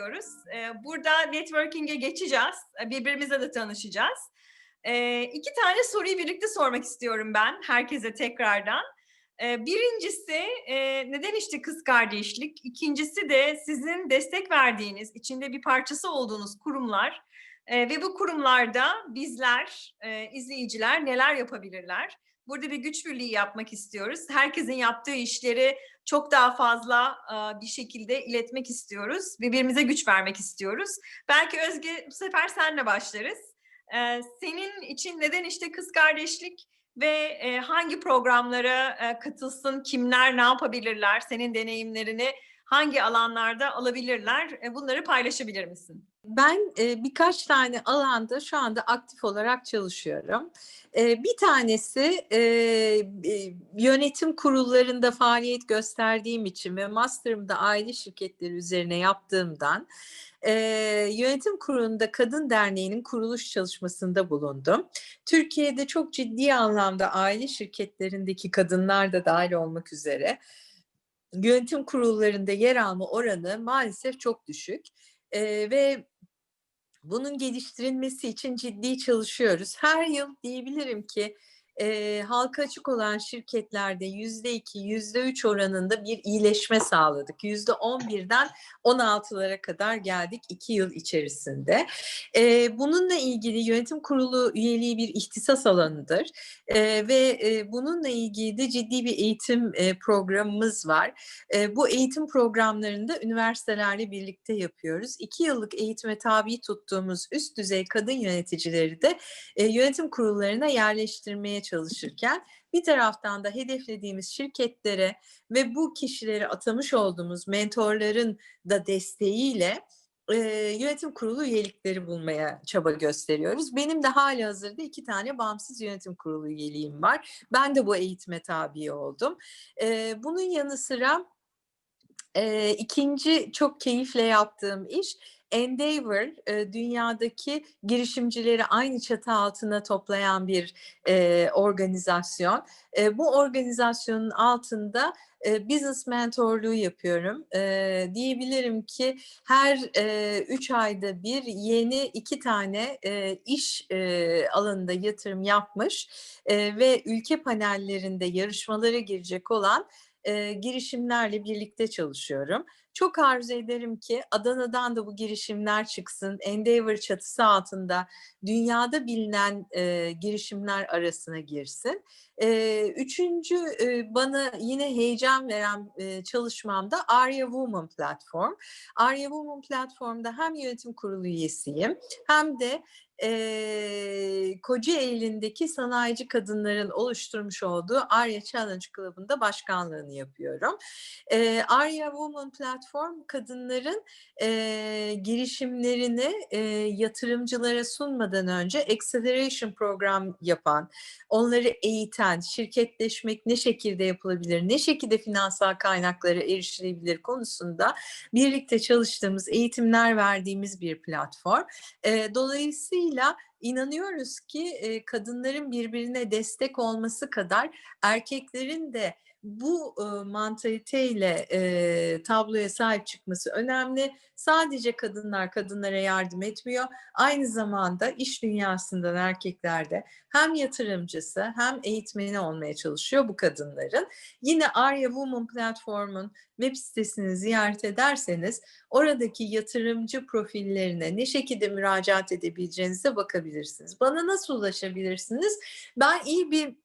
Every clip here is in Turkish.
başlıyoruz. Ee, Burada networking'e geçeceğiz. Ee, Birbirimizle de tanışacağız. Ee, İki tane soruyu birlikte sormak istiyorum ben herkese tekrardan. Birincisi e, neden işte kız kardeşlik? İkincisi de sizin destek verdiğiniz, içinde bir parçası olduğunuz kurumlar ve bu kurumlarda bizler, e, izleyiciler neler yapabilirler? Burada bir güç birliği yapmak istiyoruz. Herkesin yaptığı işleri çok daha fazla e, bir şekilde iletmek istiyoruz. Birbirimize güç vermek istiyoruz. Belki Özge bu sefer senle başlarız. E, senin için neden işte kız kardeşlik ve e, hangi programlara katılsın, kimler ne yapabilirler, senin deneyimlerini hangi alanlarda alabilirler, e, bunları paylaşabilir misin? Ben e, birkaç tane alanda şu anda aktif olarak çalışıyorum. E, bir tanesi yönetim kurullarında faaliyet gösterdiğim için ve master'ımda aile şirketleri üzerine yaptığımdan e, yönetim kurulunda Kadın Derneği'nin kuruluş çalışmasında bulundum. Türkiye'de çok ciddi anlamda aile şirketlerindeki kadınlar da dahil olmak üzere yönetim kurullarında yer alma oranı maalesef çok düşük. Ee, ve bunun geliştirilmesi için ciddi çalışıyoruz. Her yıl diyebilirim ki e, halka açık olan şirketlerde yüzde iki, yüzde üç oranında bir iyileşme sağladık. Yüzde on birden on altılara kadar geldik iki yıl içerisinde. E, bununla ilgili yönetim kurulu üyeliği bir ihtisas alanıdır e, ve e, bununla ilgili de ciddi bir eğitim e, programımız var. E, bu eğitim programlarında üniversitelerle birlikte yapıyoruz. İki yıllık eğitime tabi tuttuğumuz üst düzey kadın yöneticileri de e, yönetim kurullarına yerleştirmeye çalışırken bir taraftan da hedeflediğimiz şirketlere ve bu kişileri atamış olduğumuz mentorların da desteğiyle e, yönetim kurulu üyelikleri bulmaya çaba gösteriyoruz. Benim de hali hazırda iki tane bağımsız yönetim kurulu üyeliğim var. Ben de bu eğitime tabi oldum. E, bunun yanı sıra e, ikinci çok keyifle yaptığım iş Endeavor e, dünyadaki girişimcileri aynı çatı altına toplayan bir e, organizasyon. E, bu organizasyonun altında business mentorluğu yapıyorum. Diyebilirim ki her üç ayda bir yeni iki tane iş alanında yatırım yapmış ve ülke panellerinde yarışmalara girecek olan e, girişimlerle birlikte çalışıyorum. Çok arzu ederim ki Adana'dan da bu girişimler çıksın. Endeavor çatısı altında dünyada bilinen e, girişimler arasına girsin. Üçüncü bana yine heyecan veren çalışmamda Arya Woman Platform. Arya Woman Platform'da hem yönetim kurulu üyesiyim hem de e, Kocaeli'ndeki sanayici kadınların oluşturmuş olduğu Arya Challenge Club'ında başkanlığını yapıyorum. E, Arya Woman Platform kadınların e, girişimlerini e, yatırımcılara sunmadan önce acceleration program yapan, onları eğiten, şirketleşmek ne şekilde yapılabilir, ne şekilde finansal kaynaklara erişilebilir konusunda birlikte çalıştığımız, eğitimler verdiğimiz bir platform. Dolayısıyla inanıyoruz ki kadınların birbirine destek olması kadar erkeklerin de bu e, mantaliteyle e, tabloya sahip çıkması önemli. Sadece kadınlar kadınlara yardım etmiyor. Aynı zamanda iş dünyasından erkekler de hem yatırımcısı hem eğitmeni olmaya çalışıyor bu kadınların. Yine Arya Woman platformun web sitesini ziyaret ederseniz oradaki yatırımcı profillerine ne şekilde müracaat edebileceğinize bakabilirsiniz. Bana nasıl ulaşabilirsiniz? Ben iyi bir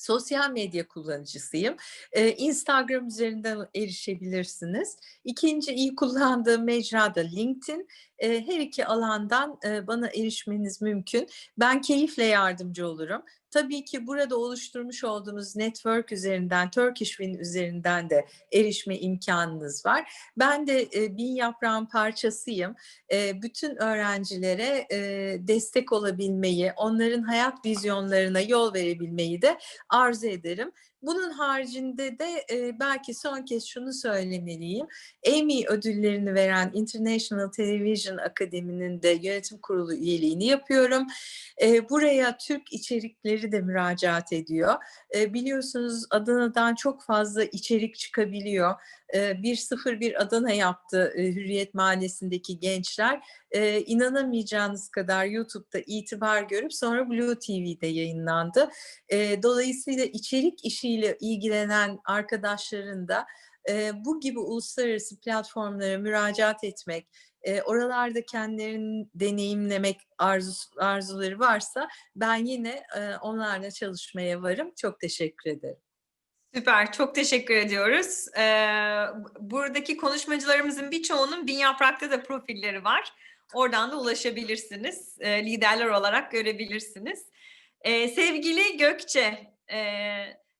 sosyal medya kullanıcısıyım. Ee, Instagram üzerinden erişebilirsiniz. İkinci iyi kullandığım mecra da LinkedIn. Ee, her iki alandan e, bana erişmeniz mümkün. Ben keyifle yardımcı olurum. Tabii ki burada oluşturmuş olduğunuz network üzerinden, Turkish Win üzerinden de erişme imkanınız var. Ben de e, bin yaprağın parçasıyım. E, bütün öğrencilere e, destek olabilmeyi, onların hayat vizyonlarına yol verebilmeyi de arzu ederim. Bunun haricinde de e, belki son kez şunu söylemeliyim. Emmy ödüllerini veren International Television Akademi'nin de yönetim kurulu üyeliğini yapıyorum. E, buraya Türk içerikleri de müracaat ediyor. E, biliyorsunuz Adana'dan çok fazla içerik çıkabiliyor. E, 101 Adana yaptı Hürriyet Mahallesi'ndeki gençler. İnanamayacağınız kadar YouTube'da itibar görüp sonra Blue TV'de yayınlandı. Dolayısıyla içerik işiyle ilgilenen arkadaşların da bu gibi uluslararası platformlara müracaat etmek, oralarda kendilerini deneyimlemek arzu, arzuları varsa ben yine onlarla çalışmaya varım. Çok teşekkür ederim. Süper, çok teşekkür ediyoruz. Ee, buradaki konuşmacılarımızın birçoğunun Bin Yaprak'ta da profilleri var. Oradan da ulaşabilirsiniz. E, liderler olarak görebilirsiniz. E, sevgili Gökçe, e,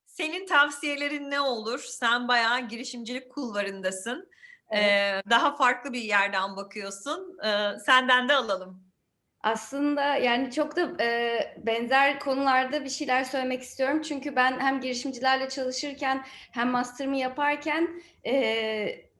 senin tavsiyelerin ne olur? Sen bayağı girişimcilik kulvarındasın. Evet. E, daha farklı bir yerden bakıyorsun. E, senden de alalım. Aslında yani çok da e, benzer konularda bir şeyler söylemek istiyorum. Çünkü ben hem girişimcilerle çalışırken hem master'ımı yaparken e,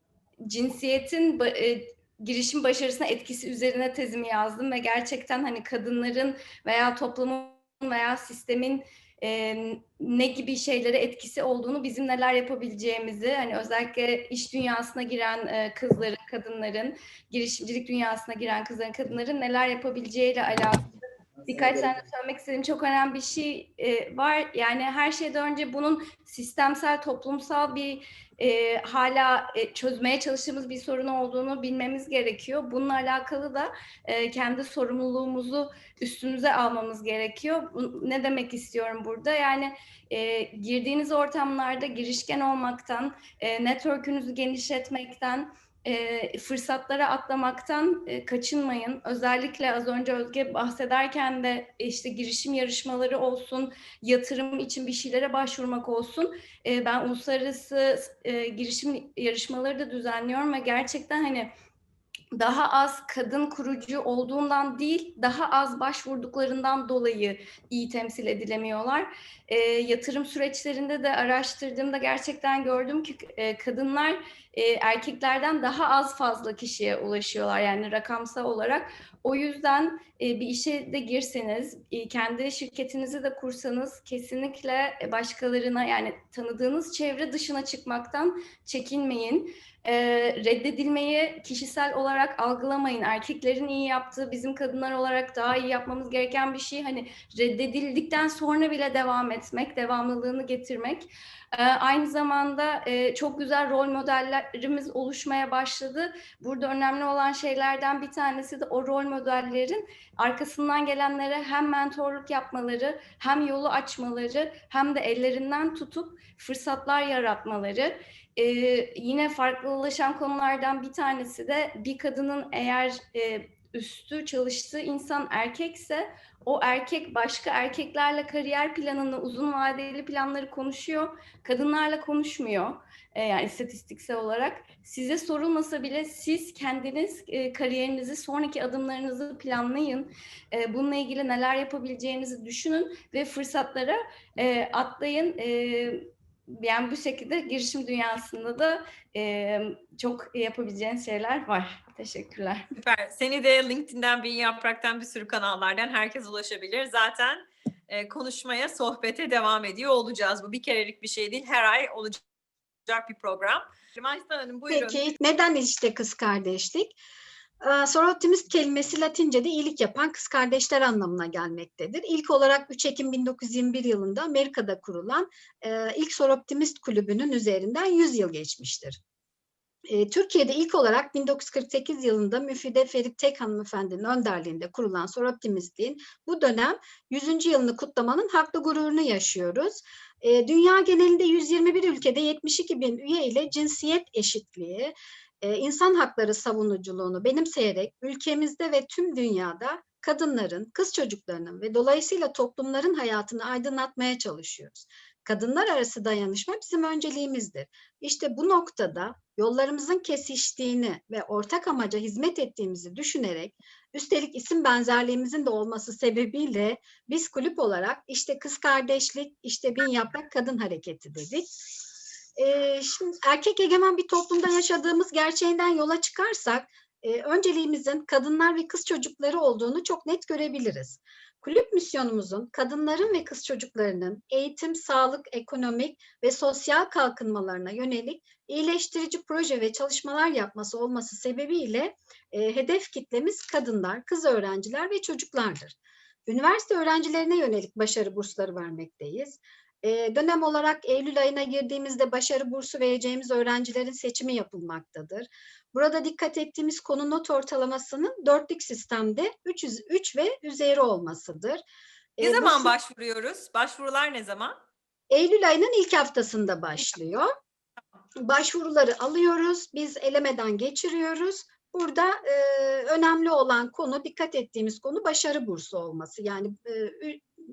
cinsiyetin e, girişim başarısına etkisi üzerine tezimi yazdım ve gerçekten hani kadınların veya toplumun veya sistemin e, ne gibi şeylere etkisi olduğunu, bizim neler yapabileceğimizi, hani özellikle iş dünyasına giren e, kızların, kadınların, girişimcilik dünyasına giren kızların, kadınların neler yapabileceğiyle alakalı birkaç tane söylemek istediğim çok önemli bir şey e, var. Yani her şeyden önce bunun sistemsel, toplumsal bir e, hala e, çözmeye çalıştığımız bir sorun olduğunu bilmemiz gerekiyor. Bununla alakalı da e, kendi sorumluluğumuzu üstümüze almamız gerekiyor. Ne demek istiyorum burada? Yani e, girdiğiniz ortamlarda girişken olmaktan, e, network'ünüzü genişletmekten, e, fırsatlara atlamaktan e, kaçınmayın. Özellikle az önce Özge bahsederken de işte girişim yarışmaları olsun, yatırım için bir şeylere başvurmak olsun. E, ben uluslararası e, girişim yarışmaları da düzenliyorum ve gerçekten hani daha az kadın kurucu olduğundan değil, daha az başvurduklarından dolayı iyi temsil edilemiyorlar. E, yatırım süreçlerinde de araştırdığımda gerçekten gördüm ki e, kadınlar e, erkeklerden daha az fazla kişiye ulaşıyorlar yani rakamsal olarak. O yüzden e, bir işe de girseniz, e, kendi şirketinizi de kursanız kesinlikle başkalarına yani tanıdığınız çevre dışına çıkmaktan çekinmeyin e, reddedilmeyi kişisel olarak algılamayın. Erkeklerin iyi yaptığı bizim kadınlar olarak daha iyi yapmamız gereken bir şey. Hani reddedildikten sonra bile devam etmek, devamlılığını getirmek. E, aynı zamanda e, çok güzel rol modellerimiz oluşmaya başladı. Burada önemli olan şeylerden bir tanesi de o rol modellerin arkasından gelenlere hem mentorluk yapmaları, hem yolu açmaları, hem de ellerinden tutup fırsatlar yaratmaları. Ee, yine farklılaşan konulardan bir tanesi de bir kadının eğer e, üstü çalıştığı insan erkekse o erkek başka erkeklerle kariyer planını, uzun vadeli planları konuşuyor. Kadınlarla konuşmuyor. E, yani istatistiksel olarak. Size sorulmasa bile siz kendiniz e, kariyerinizi, sonraki adımlarınızı planlayın. E, bununla ilgili neler yapabileceğinizi düşünün ve fırsatlara e, atlayın. E, yani bu şekilde girişim dünyasında da e, çok yapabileceğiniz şeyler var. Teşekkürler. Süper. Seni de LinkedIn'den, bir yapraktan bir sürü kanallardan herkes ulaşabilir. Zaten e, konuşmaya, sohbete devam ediyor olacağız. Bu bir kerelik bir şey değil. Her ay olacak bir program. Maysa Hanım buyurun. Peki neden işte kız kardeşlik? Soroptimist kelimesi Latince'de iyilik yapan kız kardeşler anlamına gelmektedir. İlk olarak 3 Ekim 1921 yılında Amerika'da kurulan ilk Soroptimist kulübünün üzerinden 100 yıl geçmiştir. Türkiye'de ilk olarak 1948 yılında Müfide Ferit Tek hanımefendinin önderliğinde kurulan Soroptimistliğin bu dönem 100. yılını kutlamanın haklı gururunu yaşıyoruz. Dünya genelinde 121 ülkede 72 bin üye ile cinsiyet eşitliği, e, insan hakları savunuculuğunu benimseyerek ülkemizde ve tüm dünyada kadınların, kız çocuklarının ve dolayısıyla toplumların hayatını aydınlatmaya çalışıyoruz. Kadınlar arası dayanışma bizim önceliğimizdir. İşte bu noktada yollarımızın kesiştiğini ve ortak amaca hizmet ettiğimizi düşünerek, üstelik isim benzerliğimizin de olması sebebiyle biz kulüp olarak işte kız kardeşlik, işte bin yaprak kadın hareketi dedik e, şimdi erkek egemen bir toplumda yaşadığımız gerçeğinden yola çıkarsak e, önceliğimizin kadınlar ve kız çocukları olduğunu çok net görebiliriz. Kulüp misyonumuzun kadınların ve kız çocuklarının eğitim, sağlık, ekonomik ve sosyal kalkınmalarına yönelik iyileştirici proje ve çalışmalar yapması olması sebebiyle e, hedef kitlemiz kadınlar, kız öğrenciler ve çocuklardır. Üniversite öğrencilerine yönelik başarı bursları vermekteyiz. E, dönem olarak Eylül ayına girdiğimizde başarı bursu vereceğimiz öğrencilerin seçimi yapılmaktadır. Burada dikkat ettiğimiz konu not ortalamasının dörtlük sistemde 3, 3 ve üzeri olmasıdır. Ne E, bu zaman sı- başvuruyoruz? Başvurular ne zaman? Eylül ayının ilk haftasında başlıyor. Başvuruları alıyoruz, biz elemeden geçiriyoruz. Burada e, önemli olan konu, dikkat ettiğimiz konu başarı bursu olması. Yani e,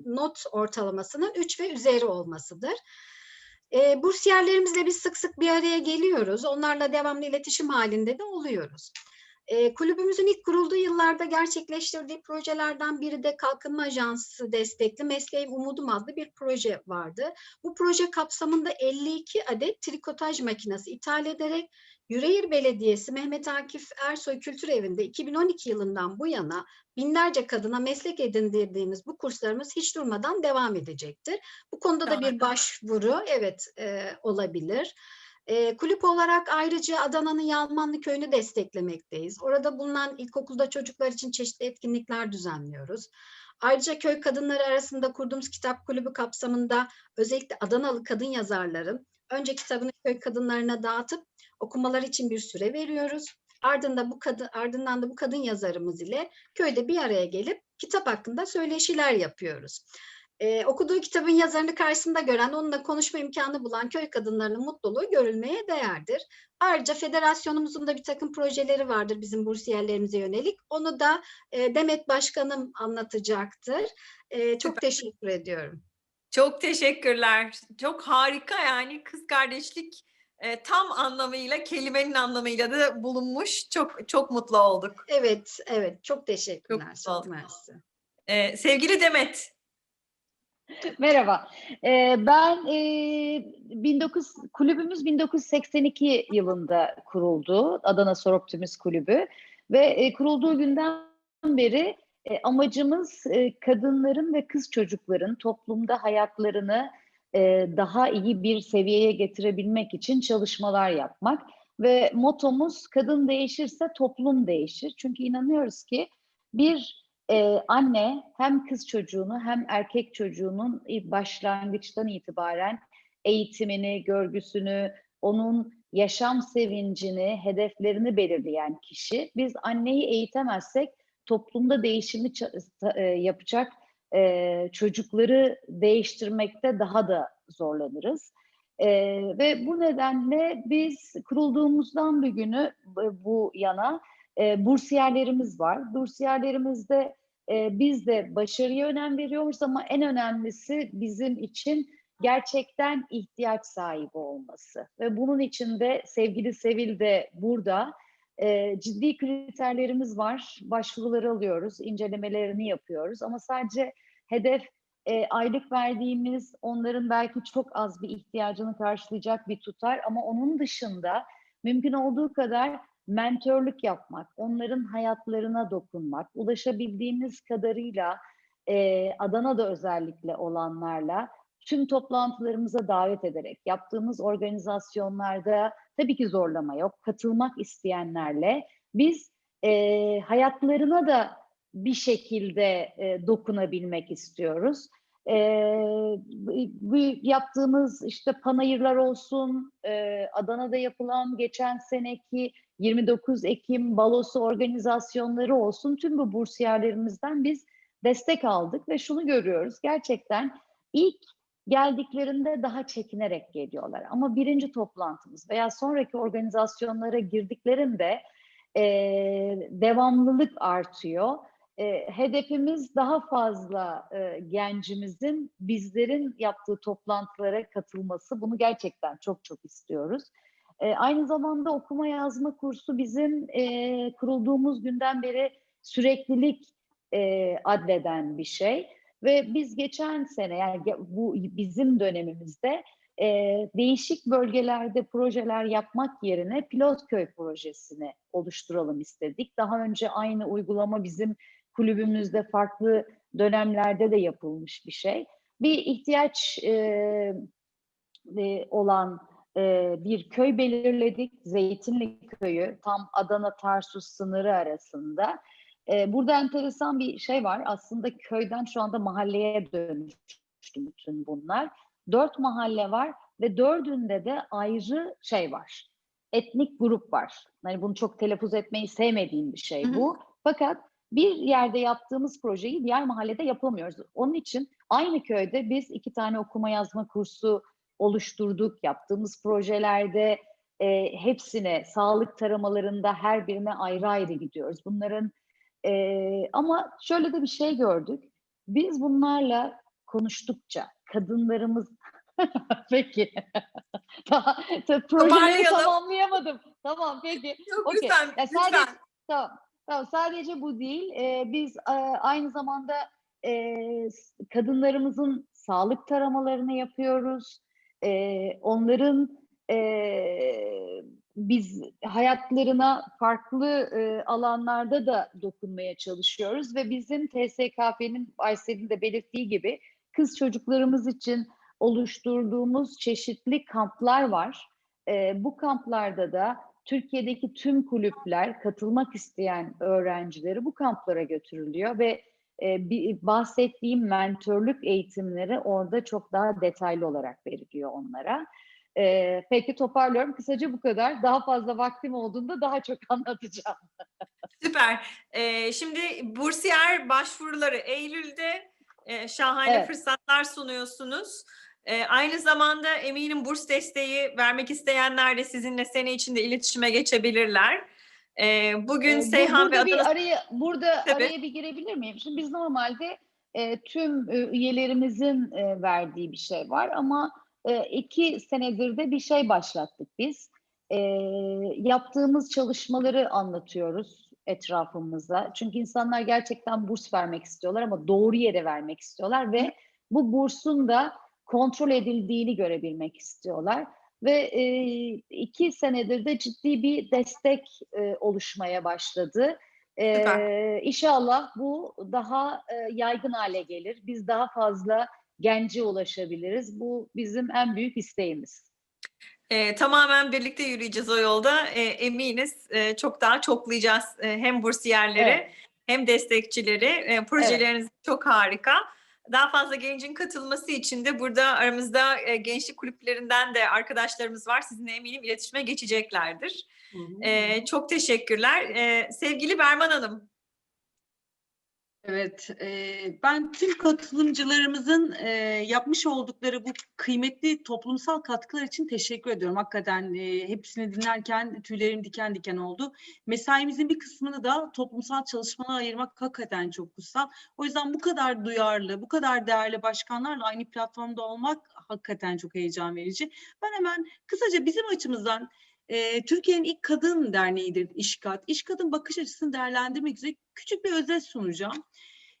not ortalamasının 3 ve üzeri olmasıdır. E, bursiyerlerimizle biz sık sık bir araya geliyoruz. Onlarla devamlı iletişim halinde de oluyoruz. E, kulübümüzün ilk kurulduğu yıllarda gerçekleştirdiği projelerden biri de Kalkınma Ajansı destekli Mesleğim Umudum adlı bir proje vardı. Bu proje kapsamında 52 adet trikotaj makinesi ithal ederek Yüreğir Belediyesi Mehmet Akif Ersoy Kültür Evi'nde 2012 yılından bu yana binlerce kadına meslek edindirdiğimiz bu kurslarımız hiç durmadan devam edecektir. Bu konuda da bir başvuru evet e, olabilir. E, kulüp olarak ayrıca Adana'nın Yalmanlı Köyü'nü desteklemekteyiz. Orada bulunan ilkokulda çocuklar için çeşitli etkinlikler düzenliyoruz. Ayrıca köy kadınları arasında kurduğumuz kitap kulübü kapsamında özellikle Adanalı kadın yazarların önce kitabını köy kadınlarına dağıtıp okumaları için bir süre veriyoruz. Ardından bu kadın ardından da bu kadın yazarımız ile köyde bir araya gelip kitap hakkında söyleşiler yapıyoruz. Ee, okuduğu kitabın yazarını karşısında gören, onunla konuşma imkanı bulan köy kadınlarının mutluluğu görülmeye değerdir. Ayrıca federasyonumuzun da bir takım projeleri vardır bizim bursiyerlerimize yönelik. Onu da e, Demet Başkanım anlatacaktır. E, çok teşekkür ediyorum. Çok teşekkürler. Çok harika yani kız kardeşlik e, tam anlamıyla kelimenin anlamıyla da bulunmuş. Çok çok mutlu olduk. Evet, evet. Çok teşekkürler. mutlu Çok mersi. E, sevgili Demet, Merhaba. Ee, ben e, 19 kulübümüz 1982 yılında kuruldu. Adana Soroptimist Kulübü ve e, kurulduğu günden beri e, amacımız e, kadınların ve kız çocukların toplumda hayatlarını e, daha iyi bir seviyeye getirebilmek için çalışmalar yapmak ve motomuz kadın değişirse toplum değişir. Çünkü inanıyoruz ki bir ee, anne hem kız çocuğunu hem erkek çocuğunun başlangıçtan itibaren eğitimini, görgüsünü, onun yaşam sevincini, hedeflerini belirleyen kişi. Biz anneyi eğitemezsek toplumda değişimi e, yapacak e, çocukları değiştirmekte daha da zorlanırız. E, ve bu nedenle biz kurulduğumuzdan bugünü bu- bu yana e, bursiyerlerimiz var. Bursiyerlerimizde e, biz de başarıya önem veriyoruz ama en önemlisi bizim için gerçekten ihtiyaç sahibi olması. Ve bunun için de sevgili Sevil de burada e, ciddi kriterlerimiz var. Başvuruları alıyoruz, incelemelerini yapıyoruz ama sadece hedef e, aylık verdiğimiz onların belki çok az bir ihtiyacını karşılayacak bir tutar ama onun dışında mümkün olduğu kadar mentörlük yapmak, onların hayatlarına dokunmak, ulaşabildiğimiz kadarıyla e, Adana'da özellikle olanlarla tüm toplantılarımıza davet ederek yaptığımız organizasyonlarda tabii ki zorlama yok. Katılmak isteyenlerle biz e, hayatlarına da bir şekilde e, dokunabilmek istiyoruz. E, bu yaptığımız işte panayırlar olsun, e, Adana'da yapılan geçen seneki 29 Ekim balosu organizasyonları olsun tüm bu bursiyerlerimizden biz destek aldık ve şunu görüyoruz gerçekten ilk geldiklerinde daha çekinerek geliyorlar ama birinci toplantımız veya sonraki organizasyonlara girdiklerinde e, devamlılık artıyor. E, hedefimiz daha fazla e, gencimizin bizlerin yaptığı toplantılara katılması. Bunu gerçekten çok çok istiyoruz. E, aynı zamanda okuma yazma kursu bizim e, kurulduğumuz günden beri süreklilik e, adleden bir şey. Ve biz geçen sene yani bu bizim dönemimizde e, değişik bölgelerde projeler yapmak yerine pilot köy projesini oluşturalım istedik. Daha önce aynı uygulama bizim kulübümüzde farklı dönemlerde de yapılmış bir şey. Bir ihtiyaç e, e, olan e, bir köy belirledik. Zeytinli köyü tam Adana Tarsus sınırı arasında. E, burada enteresan bir şey var. Aslında köyden şu anda mahalleye dönüştü bütün bunlar. Dört mahalle var ve dördünde de ayrı şey var. Etnik grup var. Hani bunu çok telaffuz etmeyi sevmediğim bir şey Hı hı. bu. Fakat bir yerde yaptığımız projeyi diğer mahallede yapamıyoruz. Onun için aynı köyde biz iki tane okuma yazma kursu oluşturduk. Yaptığımız projelerde e, hepsine sağlık taramalarında her birine ayrı ayrı gidiyoruz. Bunların e, ama şöyle de bir şey gördük. Biz bunlarla konuştukça kadınlarımız peki daha, ta- projeleri tamamlayamadım. Tamam peki. Çok Okey. lütfen, Ya sadece- lütfen. Tamam. Tamam. Sadece bu değil. Ee, biz e, aynı zamanda e, kadınlarımızın sağlık taramalarını yapıyoruz. E, onların e, biz hayatlarına farklı e, alanlarda da dokunmaya çalışıyoruz ve bizim TSKF'nin Aysel'in de belirttiği gibi kız çocuklarımız için oluşturduğumuz çeşitli kamplar var. E, bu kamplarda da Türkiye'deki tüm kulüpler katılmak isteyen öğrencileri bu kamplara götürülüyor ve e, bir, bahsettiğim mentörlük eğitimleri orada çok daha detaylı olarak veriliyor onlara. E, peki toparlıyorum. Kısaca bu kadar. Daha fazla vaktim olduğunda daha çok anlatacağım. Süper. Ee, şimdi bursiyer başvuruları Eylül'de e, şahane Evet. fırsatlar sunuyorsunuz. Ee, aynı zamanda eminim burs desteği vermek isteyenler de sizinle sene içinde iletişime geçebilirler. Ee, bugün bu- Seyhan ve burada bir Adana araya burada Tabii. araya bir girebilir miyim? Şimdi biz normalde e, tüm e, üyelerimizin e, verdiği bir şey var ama e, iki senedir de bir şey başlattık biz. E, yaptığımız çalışmaları anlatıyoruz etrafımıza. Çünkü insanlar gerçekten burs vermek istiyorlar ama doğru yere vermek istiyorlar ve bu bursun da kontrol edildiğini görebilmek istiyorlar ve e, iki senedir de ciddi bir destek e, oluşmaya başladı. E, Süper. inşallah bu daha e, yaygın hale gelir. Biz daha fazla gence ulaşabiliriz. Bu bizim en büyük isteğimiz. Ee, tamamen birlikte yürüyeceğiz o yolda. Ee, eminiz e, çok daha çoklayacağız e, hem bursiyerleri Evet. hem destekçileri. E, projeleriniz çok harika. Daha fazla gencin katılması için de burada aramızda e, gençlik kulüplerinden de arkadaşlarımız var. Sizinle eminim iletişime geçeceklerdir. E, çok teşekkürler. E, sevgili Berman Hanım. Evet, eee, ben tüm katılımcılarımızın eee, yapmış oldukları bu kıymetli toplumsal katkılar için teşekkür ediyorum. Hakikaten eee, hepsini dinlerken tüylerim diken diken oldu. Mesaimizin bir kısmını da toplumsal çalışmalara ayırmak hakikaten çok kutsal. O yüzden bu kadar duyarlı, bu kadar değerli başkanlarla aynı platformda olmak hakikaten çok heyecan verici. Ben hemen kısaca bizim açımızdan eee, Türkiye'nin ilk kadın derneğidir İşkat. İşkat'ın bakış açısını değerlendirmek üzere küçük bir özet sunacağım.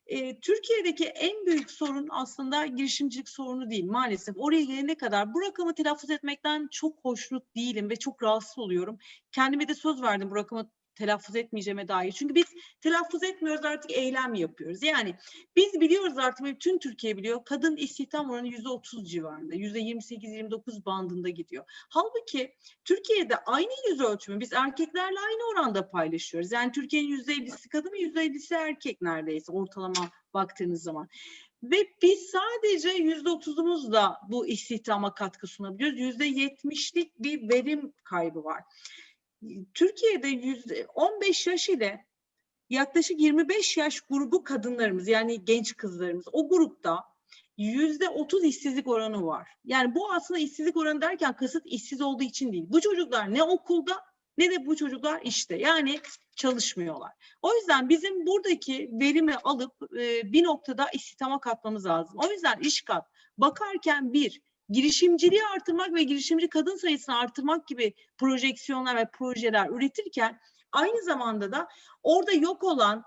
Eee, Türkiye'deki en büyük sorun aslında girişimcilik sorunu değil maalesef. Oraya gelene kadar bu rakamı telaffuz etmekten çok hoşnut değilim ve çok rahatsız oluyorum. Kendime de söz verdim bu rakamı telaffuz etmeyeceğime dair. Çünkü biz telaffuz etmiyoruz artık eylem yapıyoruz. Yani biz biliyoruz artık ve bütün Türkiye biliyor kadın istihdam oranı yüzde otuz civarında. Yüzde yirmi sekiz, yirmi dokuz bandında gidiyor. Halbuki Türkiye'de aynı yüz ölçümü biz erkeklerle aynı oranda paylaşıyoruz. Yani Türkiye'nin yüzde ellisi kadın ve yüzde ellisi erkek neredeyse ortalama baktığınız zaman. Ve biz sadece yüzde otuzumuzla bu istihdama katkı sunabiliyoruz. Yüzde yetmişlik bir verim kaybı var. Türkiye'de yüzde 15 yaş ile yaklaşık 25 yaş grubu kadınlarımız yani genç kızlarımız o grupta yüzde 30 işsizlik oranı var. Yani bu aslında işsizlik oranı derken kasıt işsiz olduğu için değil. Bu çocuklar ne okulda ne de bu çocuklar işte yani çalışmıyorlar. O yüzden bizim buradaki verimi alıp e, bir noktada istihdama katmamız lazım. O yüzden iş kat bakarken bir girişimciliği artırmak ve girişimci kadın sayısını artırmak gibi projeksiyonlar ve projeler üretirken aynı zamanda da orada yok olan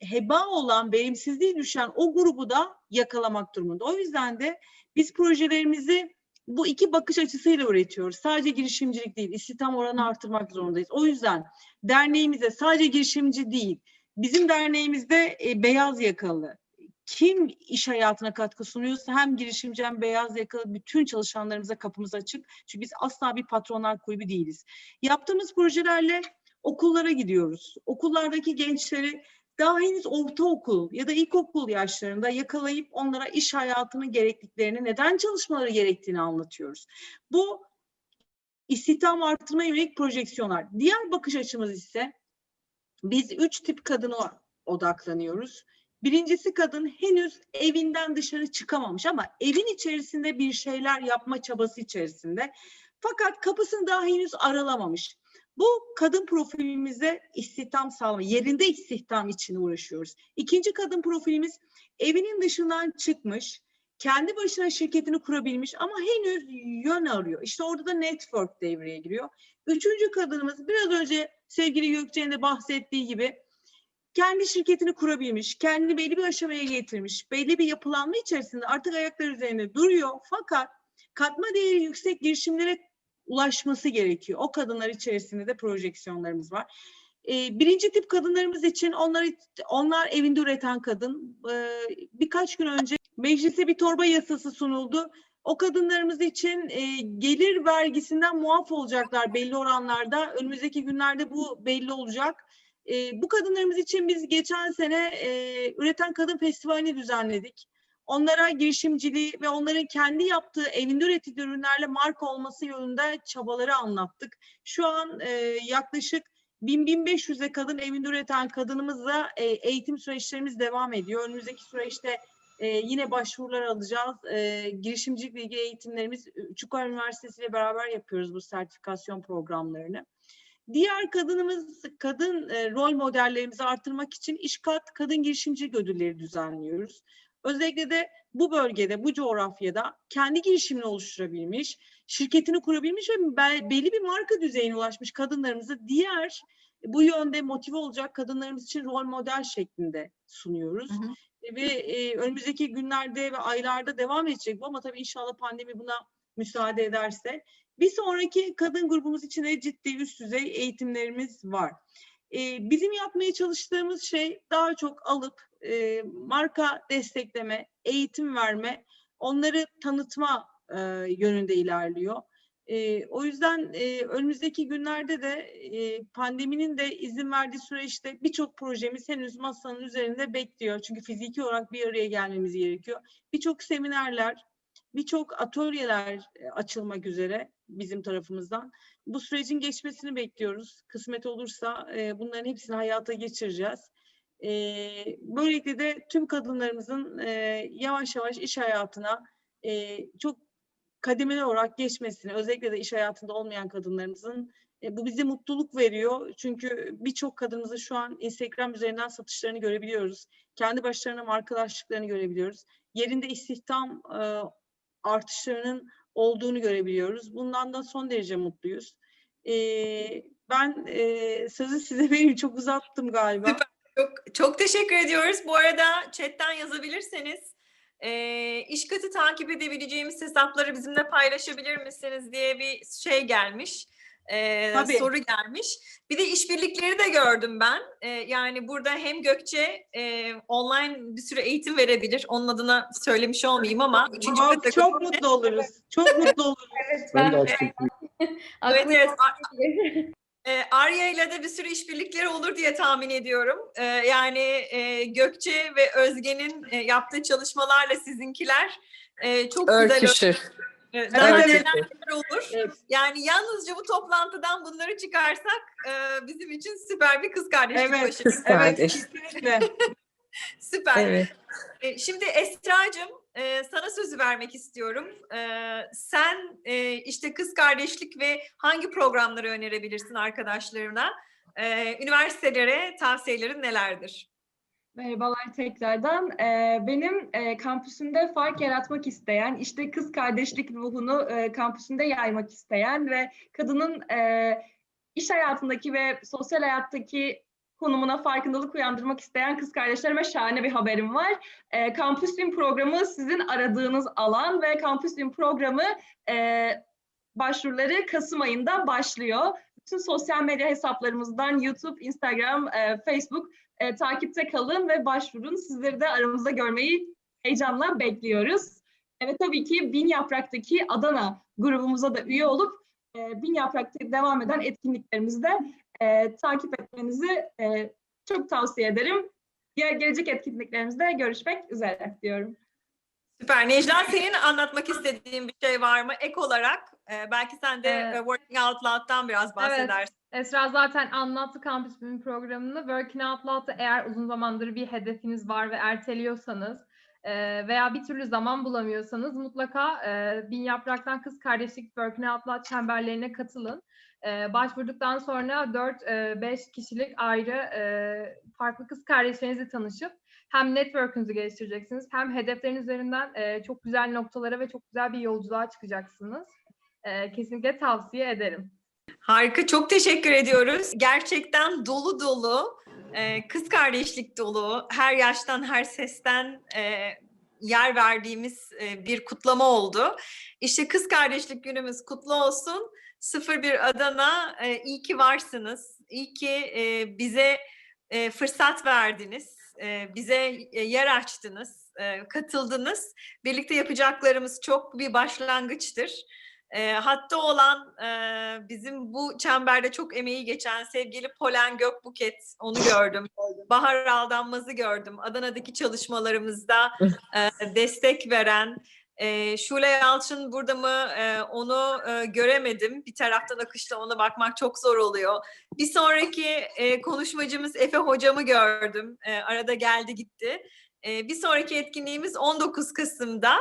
heba olan, verimsizliği düşen o grubu da yakalamak durumunda. O yüzden de biz projelerimizi bu iki bakış açısıyla üretiyoruz. Sadece girişimcilik değil, istihdam oranı artırmak zorundayız. O yüzden derneğimize sadece girişimci değil, Bizim derneğimizde e, beyaz yakalı kim iş hayatına katkı sunuyorsa hem girişimci hem beyaz yakalı bütün çalışanlarımıza kapımız açık. Çünkü biz asla bir patronlar kulübü değiliz. Yaptığımız projelerle okullara gidiyoruz. Okullardaki gençleri daha henüz ortaokul ya da ilkokul yaşlarında yakalayıp onlara iş hayatının gerekliliklerini, neden çalışmaları gerektiğini anlatıyoruz. Bu istihdam artırma yönelik projeksiyonlar. Diğer bakış açımız ise biz üç tip kadına odaklanıyoruz. Birincisi kadın henüz evinden dışarı çıkamamış ama evin içerisinde bir şeyler yapma çabası içerisinde. Fakat kapısını daha henüz aralamamış. Bu kadın profilimize istihdam sağlama, yerinde istihdam için uğraşıyoruz. İkinci kadın profilimiz evinin dışından çıkmış, kendi başına şirketini kurabilmiş ama henüz yön arıyor. İşte orada da network devreye giriyor. Üçüncü kadınımız biraz önce sevgili Gökçe'nin de bahsettiği gibi kendi şirketini kurabilmiş, kendini belli bir aşamaya getirmiş, belli bir yapılanma içerisinde artık ayakları üzerinde duruyor. Fakat katma değeri yüksek girişimlere ulaşması gerekiyor. O kadınlar içerisinde de projeksiyonlarımız var. Ee, birinci tip kadınlarımız için onlar onlar evinde üreten kadın. Ee, birkaç gün önce meclise bir torba yasası sunuldu. O kadınlarımız için e, gelir vergisinden muaf olacaklar belli oranlarda. Önümüzdeki günlerde bu belli olacak. E, bu kadınlarımız için biz geçen sene e, Üreten Kadın Festivali'ni düzenledik. Onlara girişimciliği ve onların kendi yaptığı evinde üretilen ürünlerle marka olması yolunda çabaları anlattık. Şu an e, yaklaşık 1000-1500'e kadın evinde üreten kadınımızla e, eğitim süreçlerimiz devam ediyor. Önümüzdeki süreçte e, yine başvurular alacağız. E, girişimcilikle ilgili eğitimlerimiz Çukurova Üniversitesi ile beraber yapıyoruz bu sertifikasyon programlarını. Diğer kadınımız, kadın e, rol modellerimizi artırmak için İşkat Kadın Girişimcilik Ödülleri düzenliyoruz. Özellikle de bu bölgede, bu coğrafyada kendi girişimini oluşturabilmiş, şirketini kurabilmiş ve be- belli bir marka düzeyine ulaşmış kadınlarımızı diğer bu yönde motive olacak kadınlarımız için rol model şeklinde sunuyoruz. Hı hı. Ve e, önümüzdeki günlerde ve aylarda devam edecek bu ama tabii inşallah pandemi buna müsaade ederse. Bir sonraki kadın grubumuz için de ciddi üst düzey eğitimlerimiz var. Ee, bizim yapmaya çalıştığımız şey daha çok alıp e, marka destekleme, eğitim verme, onları tanıtma e, yönünde ilerliyor. E, o yüzden e, önümüzdeki günlerde de e, pandeminin de izin verdiği süreçte birçok projemiz henüz masanın üzerinde bekliyor. Çünkü fiziki olarak bir araya gelmemiz gerekiyor. Birçok seminerler, birçok atölyeler e, açılmak üzere bizim tarafımızdan. Bu sürecin geçmesini bekliyoruz. Kısmet olursa e, bunların hepsini hayata geçireceğiz. E, böylelikle de tüm kadınlarımızın yavaş yavaş iş hayatına çok kademeli olarak geçmesini, özellikle de iş hayatında olmayan kadınlarımızın bu bize mutluluk veriyor. Çünkü birçok kadınımızın şu an Instagram üzerinden satışlarını görebiliyoruz. Kendi başlarına markalaştıklarını görebiliyoruz. Yerinde istihdam artışlarının olduğunu görebiliyoruz. Bundan da son derece mutluyuz. E, ben e, sözü size vereyim. Çok uzattım galiba. Çok, çok teşekkür ediyoruz. Bu arada chatten yazabilirseniz e, iş katı takip edebileceğimiz hesapları bizimle paylaşabilir misiniz diye bir şey gelmiş. E, Tabii. soru gelmiş. Bir de işbirlikleri de gördüm ben. E, yani burada hem Gökçe e, online bir sürü eğitim verebilir. Onun adına söylemiş olmayayım ama üçüncü Aa, katı- çok mutlu oluruz. Çok mutlu oluruz. Evet, Ben de açtım. Evet. E, Arya ile de bir sürü işbirlikleri olur diye tahmin ediyorum. E, yani e, Gökçe ve Özge'nin e, yaptığı çalışmalarla sizinkiler e, çok güzel Örtüşür. daha Evet, neler evet. neler olur. Evet. Yani yalnızca bu toplantıdan bunları çıkarsak e, bizim için süper bir kız kardeşlik Evet, başarısı. Kız Evet, kardeş. kesinlikle. Süper. Evet. E, Şimdi Esra'cığım e, sana sözü vermek istiyorum. E, sen e, işte kız kardeşlik ve hangi programları önerebilirsin arkadaşlarına? E, üniversitelere tavsiyelerin nelerdir? Merhabalar tekrardan. Ee, benim e, kampüsümde fark yaratmak isteyen, işte kız kardeşlik ruhunu e, kampüsünde yaymak isteyen ve kadının e, iş hayatındaki ve sosyal hayattaki konumuna farkındalık uyandırmak isteyen kız kardeşlerime şahane bir haberim var. E, Kampüsün programı sizin aradığınız alan ve Kampüsün programı e, başvuruları Kasım ayında başlıyor. Bütün sosyal medya hesaplarımızdan YouTube, Instagram, e, Facebook e, takipte kalın ve başvurun. Sizleri de aramızda görmeyi heyecanla bekliyoruz. Evet tabii ki Bin Yaprak'taki Adana grubumuza da üye olup e, Bin Yaprak'ta devam eden etkinliklerimizi de e, takip etmenizi e, çok tavsiye ederim. Ge- Gelecek etkinliklerimizde görüşmek üzere diyorum. Süper. Necla senin anlatmak istediğin bir şey var mı? Ek olarak e, belki sen de Evet. Working Out Loud'dan biraz bahsedersin. Esra zaten anlattı Campus Bilim programını. Working Out Loud'da eğer uzun zamandır bir hedefiniz var ve erteliyorsanız e, veya bir türlü zaman bulamıyorsanız mutlaka e, Bin Yaprak'tan Kız Kardeşlik Working Out Loud çemberlerine katılın. E, başvurduktan sonra 4-5 kişilik ayrı e, farklı kız kardeşlerinizle tanışıp hem network'ünüzü geliştireceksiniz hem hedeflerin üzerinden e, çok güzel noktalara ve çok güzel bir yolculuğa çıkacaksınız. E, kesinlikle tavsiye ederim. Harika, çok teşekkür ediyoruz. Gerçekten dolu dolu, e, kız kardeşlik dolu, her yaştan, her sesten e, yer verdiğimiz e, bir kutlama oldu. İşte kız kardeşlik günümüz kutlu olsun. 01 Adana, e, iyi ki varsınız. İyi ki e, bize e, fırsat verdiniz. E, bize e, yer açtınız, e, katıldınız. Birlikte yapacaklarımız çok bir başlangıçtır. E, hatta olan e, bizim bu çemberde çok emeği geçen sevgili Polen Gökbuket onu gördüm. Bahar Aldanmaz'ı gördüm. Adana'daki çalışmalarımızda e, destek veren e, Şule Yalçın burada mı e, onu e, göremedim. Bir taraftan akışta ona bakmak çok zor oluyor. Bir sonraki e, konuşmacımız Efe hocamı gördüm. E, arada geldi gitti. E, bir sonraki etkinliğimiz 19 Kasım'da.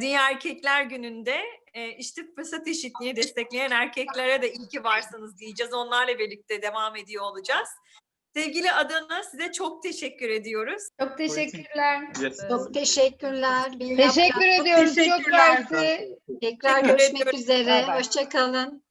Dünya Erkekler Günü'nde e, işte fırsat eşitliğini destekleyen erkeklere de iyi ki varsınız diyeceğiz. Onlarla birlikte devam ediyor olacağız. Sevgili Adana size çok teşekkür ediyoruz. Çok teşekkürler. Çok teşekkürler. Teşekkür ediyoruz. Çok teşekkürler. mersi. Tekrar Teşekkür görüşmek ediyoruz. üzere. Hoşçakalın.